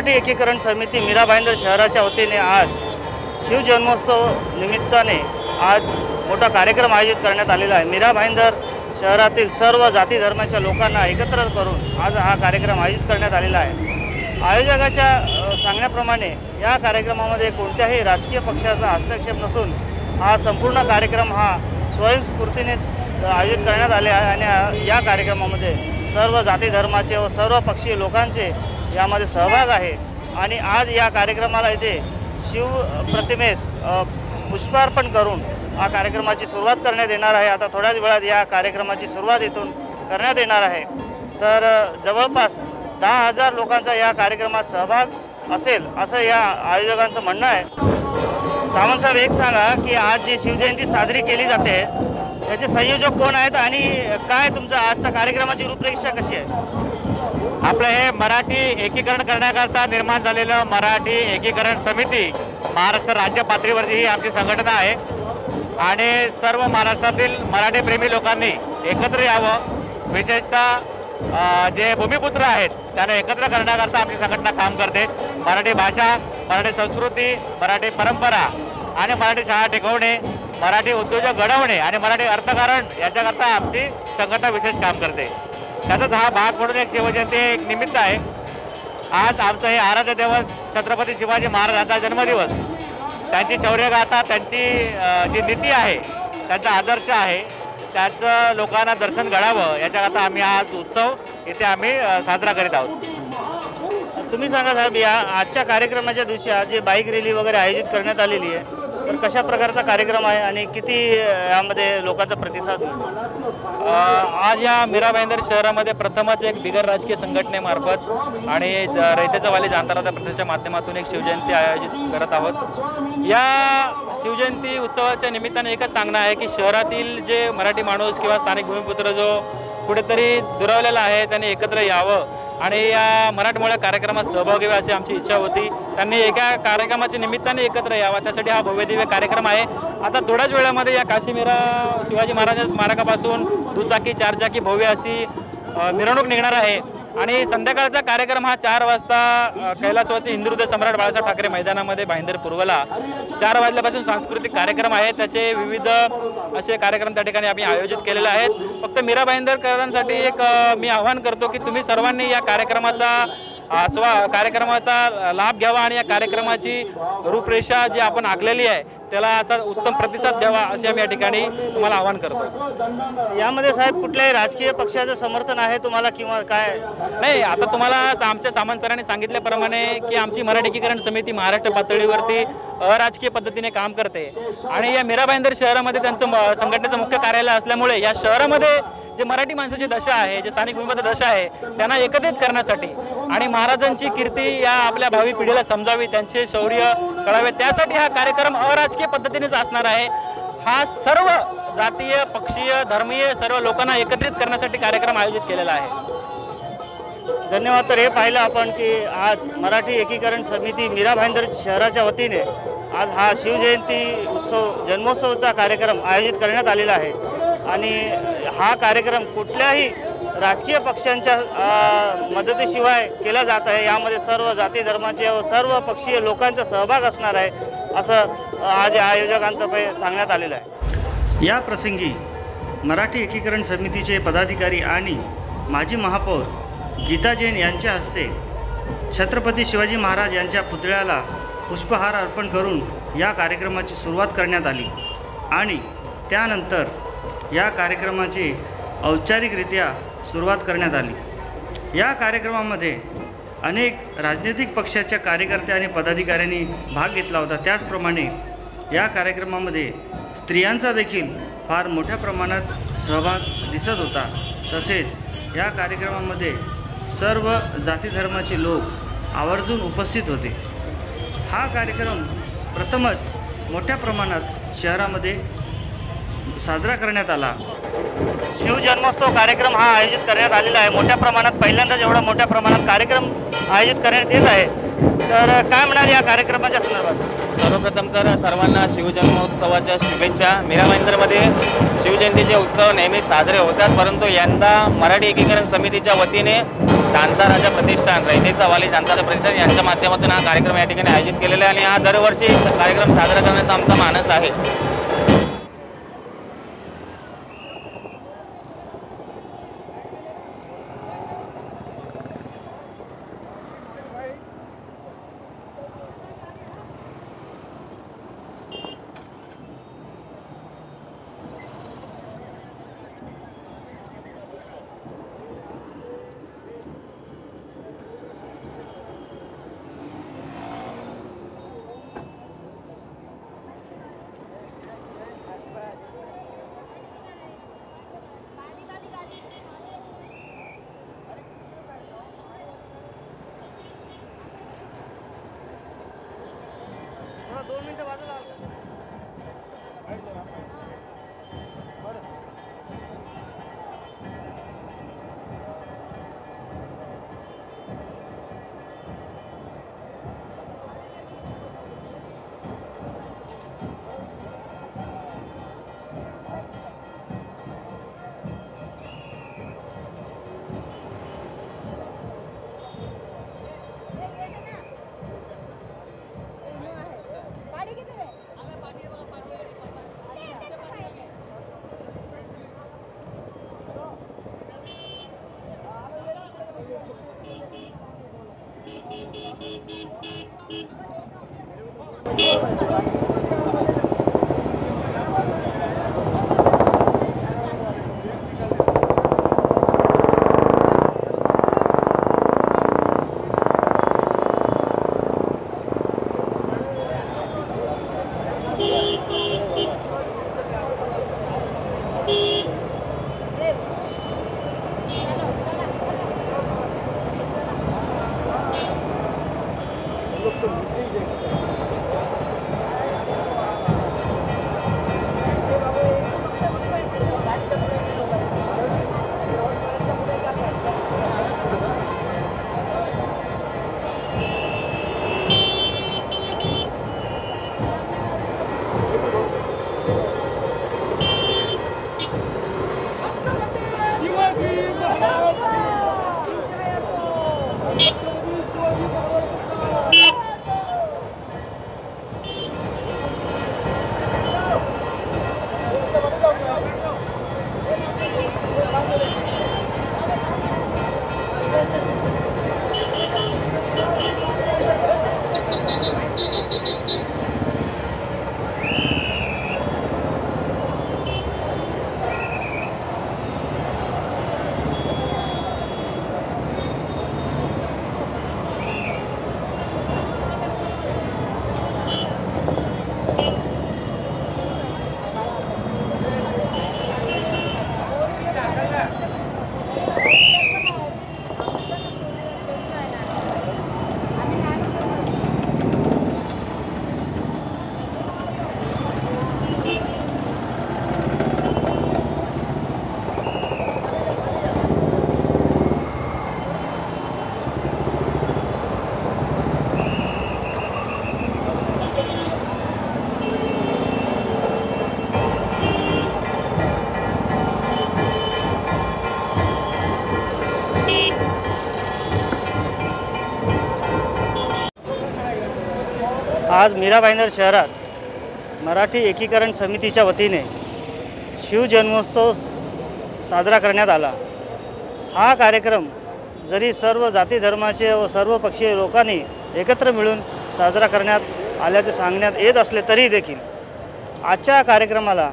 मराठी एकीकरण समिती मीरा भाईंदर शहराच्या वतीने आज शिवजन्मोत्सव निमित्ताने आज मोठा कार्यक्रम आयोजित करण्यात आलेला आहे. मीरा भाईंदर शहरातील सर्व जाती धर्माच्या लोकांना एकत्र करून आज हा कार्यक्रम आयोजित करण्यात आलेला आहे. आयोजकाच्या सांगण्याप्रमाणे या कार्यक्रमामध्ये कोणत्याही राजकीय पक्षाचा हस्तक्षेप नसून हा संपूर्ण कार्यक्रम हा स्वयंस्फूर्तीने आयोजित करण्यात आले आहे आणि या कार्यक्रमामध्ये सर्व जाती धर्माचे व सर्व पक्षीय लोकांचे यामध्ये सहभाग आहे. आणि आज या कार्यक्रमाला इथे शिव प्रतिमेस पुष्पार्पण करून हा कार्यक्रमाची सुरुवात करण्यात येणार आहे. आता थोड्याच वेळात या कार्यक्रमाची सुरुवात इथून करण्यात येणार आहे. तर जवळपास दहा हजार लोकांचा या कार्यक्रमात सहभाग असेल असं या आयोजकांचं म्हणणं आहे. सावंत साहेब एक सांगा की आज जी शिवजयंती साजरी केली जाते त्याचे संयोजक कोण आहेत आणि काय तुमचं आजच्या कार्यक्रमाची रूपरेषा कशी आहे? आपलं हे मराठी एकीकरण करण्याकरता निर्माण झालेलं मराठी एकीकरण समिती महाराष्ट्र राज्य पातळीवरची ही आमची संघटना आहे. आणि सर्व महाराष्ट्रातील मराठी प्रेमी लोकांनी एकत्र यावं. विशेषतः जे भूमिपुत्र आहेत त्यांना एकत्र करण्याकरता आमची संघटना काम करते. मराठी भाषा मराठी संस्कृती मराठी परंपरा आणि मराठी शाळा टिकवणे मराठी उद्योजक घडवणे आणि मराठी अर्थकारण याच्याकरता आमची संघटना विशेष काम करते. त्याचाच हा भाग म्हणून एक शिवजयंती एक निमित्त आहे. आज आमचं हे आराध्य देवत छत्रपती शिवाजी महाराजांचा जन्मदिवस. त्यांची शौर्यगाथा त्यांची जी नीती आहे त्यांचा आदर्श आहे त्याचं लोकांना दर्शन घडावं याच्याकरता आम्ही आज उत्सव इथे आम्ही साजरा करीत आहोत. तुम्ही सांगा साहेब या आजच्या कार्यक्रमाच्या दिवशी आज जे बाईक रॅली वगैरे आयोजित करण्यात आलेली आहे तर कशा प्रकारचा कार्यक्रम आहे आणि किती यामध्ये लोकांचा प्रतिसाद? आज या मीरा भाईंदर शहरामध्ये प्रथमच एक बिगर राजकीय संघटनेमार्फत आणि रयतेचा वाली जाणताराचा प्रथेच्या माध्यमातून एक शिवजयंती आयोजित करत आहोत. या शिवजयंती उत्सवाच्या निमित्ताने एकच सांगणं आहे की शहरातील जे मराठी माणूस किंवा स्थानिक भूमिपुत्र जो कुठेतरी दुरावलेला आहे त्यांनी एकत्र यावं. आणि या मराठमोळ्या कार्यक्रमात सहभागी व्हावी अशी आमची इच्छा होती. त्यांनी एका कार्यक्रमाच्या निमित्ताने एकत्र यावा. त्यासाठी हा भव्यदिव्य कार्यक्रम आहे. आता थोड्याच वेळामध्ये या काशीमीरा शिवाजी महाराजांच्या स्मारकापासून दुचाकी चारचाकी भव्य अशी मिरवणूक निघणार आहे. आणि संध्याकाळचा कार्यक्रम हा चार वाजता कैलासवासी हिंदुहृदय सम्राट बाळासाहेब ठाकरे मैदानामध्ये भाईंदर पूर्वला चार वाजल्यापासून सांस्कृतिक कार्यक्रम आहेत. त्याचे विविध असे कार्यक्रम त्या ठिकाणी आम्ही आयोजित केलेले आहेत. फक्त मीरा भाईंदरकरांसाठी एक मी आवाहन करतो की तुम्ही सर्वांनी या कार्यक्रमाचा आस्वा कार्यक्रमाचा लाभ घ्यावा आणि या कार्यक्रमाची रूपरेषा जी आपण आखलेली आहे त्याला असा उत्तम प्रतिसाद द्यावा असे आम्ही या ठिकाणी तुम्हाला आवाहन करतो. यामध्ये साहेब कुठल्याही राजकीय पक्षाचं समर्थन आहे तुम्हाला किंवा काय? नाही आता तुम्हाला आमच्या सामंत सरांनी सांगितल्याप्रमाणे की आमची मराठी एकीकरण समिती महाराष्ट्र पातळीवरती अराजकीय पद्धतीने काम करते. आणि या मीरा भाईंदर शहरामध्ये त्यांचं संघटनेचं मुख्य कार्यालय असल्यामुळे या शहरामध्ये जे मराठी माणसाची दशा आहे जे स्थानिक भूमिपत दशा आहे त्यांना एकत्रित करण्यासाठी आणि महाराजांची कीर्ती या आपल्या भावी पिढीला समजावी त्यांचे शौर्य कळावे. त्यासाठी हा कार्यक्रम अराजकीय पद्धतीनेच असणार आहे. हा सर्व जातीय पक्षीय धर्मीय सर्व लोकांना एकत्रित करण्यासाठी कार्यक्रम आयोजित केलेला आहे. धन्यवाद. तर हे पाहिलं आपण की आज मराठी एकीकरण समिती मीरा भाईंदर शहराच्या वतीने आज हा शिवजयंती उत्सव जन्मोत्सवचा कार्यक्रम आयोजित करण्यात आलेला आहे. आणि हा कार्यक्रम कुठल्याही राजकीय पक्षांच्या मदतीशिवाय केला जात आहे. यामध्ये सर्व जाती धर्माचे व सर्व पक्षीय लोकांचा सहभाग असणार आहे असं आज आयोजकांतर्फे सांगण्यात आलेलं आहे. या प्रसंगी मराठी एकीकरण समितीचे पदाधिकारी आणि माजी महापौर गीता जैन यांच्या हस्ते छत्रपती शिवाजी महाराज यांच्या पुतळ्याला पुष्पहार अर्पण करून या कार्यक्रमाची सुरुवात करण्यात आली. आणि त्यानंतर या कार्यक्रमाची औपचारिकरित्या सुरुवात करण्यात आली. या कार्यक्रमामध्ये अनेक राजनैतिक पक्षाच्या कार्यकर्ते आणि पदाधिकाऱ्यांनी भाग घेतला होता. त्याचप्रमाणे या कार्यक्रमामध्ये स्त्रियांचा देखील फार मोठ्या प्रमाणात सहभाग दिसत होता. तसेच या कार्यक्रमामध्ये सर्व जाती धर्माचे लोक आवर्जून उपस्थित होते. हा कार्यक्रम प्रथमच मोठ्या प्रमाणात शहरामध्ये साजरा करण्यात आला. शिवजन्मोत्सव कार्यक्रम हा आयोजित करण्यात आलेला आहे. मोठ्या प्रमाणात पहिल्यांदाच एवढा मोठ्या प्रमाणात कार्यक्रम आयोजित करण्यात येत आहे तर काय म्हणाल या कार्यक्रमाच्या संदर्भात? सर्वप्रथम तर सर्वांना शिवजन्मोत्सवाच्या शुभेच्छा. मीरा भाईंदरमध्ये शिवजयंतीचे उत्सव नेहमी साजरे होतात परंतु यंदा मराठी एकीकरण समितीच्या वतीने जाणता राजा प्रतिष्ठान रयतेचा वाली जाणता राजा प्रतिष्ठान यांच्या माध्यमातून हा कार्यक्रम या ठिकाणी आयोजित केलेला आहे. आणि हा दरवर्षी कार्यक्रम साजरा करण्याचा आमचा मानस आहे. दोन मिनिटं बाजूला Thank you. आज मीरा भाईंदर शहरात मराठी एकीकरण समितीच्या वतीने शिवजन्मोत्सव साजरा करण्यात आला. हा कार्यक्रम जरी सर्व जाती धर्माचे व सर्व पक्षीय लोकांनी एकत्र मिळून साजरा करण्यात आल्याचे सांगण्यात येत असले तरी देखील आजच्या कार्यक्रमाला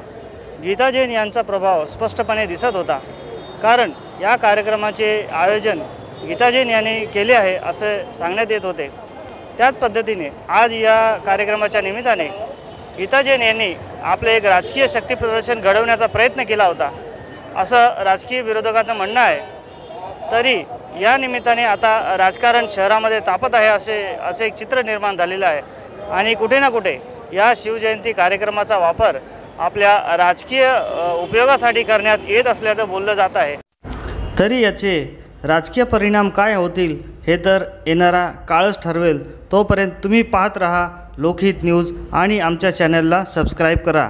गीता जैन यांचा प्रभाव स्पष्टपणे दिसत होता. कारण या कार्यक्रमाचे आयोजन गीता जैन यांनी केले आहे असे सांगण्यात येत होते. त्याच पद्धतीने आज या कार्यक्रमाच्या निमित्ताने गीता जैन यांनी आपले एक राजकीय शक्ती प्रदर्शन घडवण्याचा प्रयत्न केला होता. असं राजकीय विरोधकांचं म्हणणं आहे. तरी या निमित्ताने आता राजकारण शहरामध्ये तापत आहे असे असे एक चित्र निर्माण झालेलं आहे. आणि कुठे ना कुठे या शिवजयंती कार्यक्रमाचा वापर आपल्या राजकीय उपयोगासाठी करण्यात येत असल्याचं बोललं जात आहे. तरी याचे राजकीय परिणाम काय होतील हे तर येणारा काळच ठरवेल. तोपर्यंत तुम्ही पाहत रहा लोकहित न्यूज आणि आमच्या चॅनलला सबस्क्राईब करा.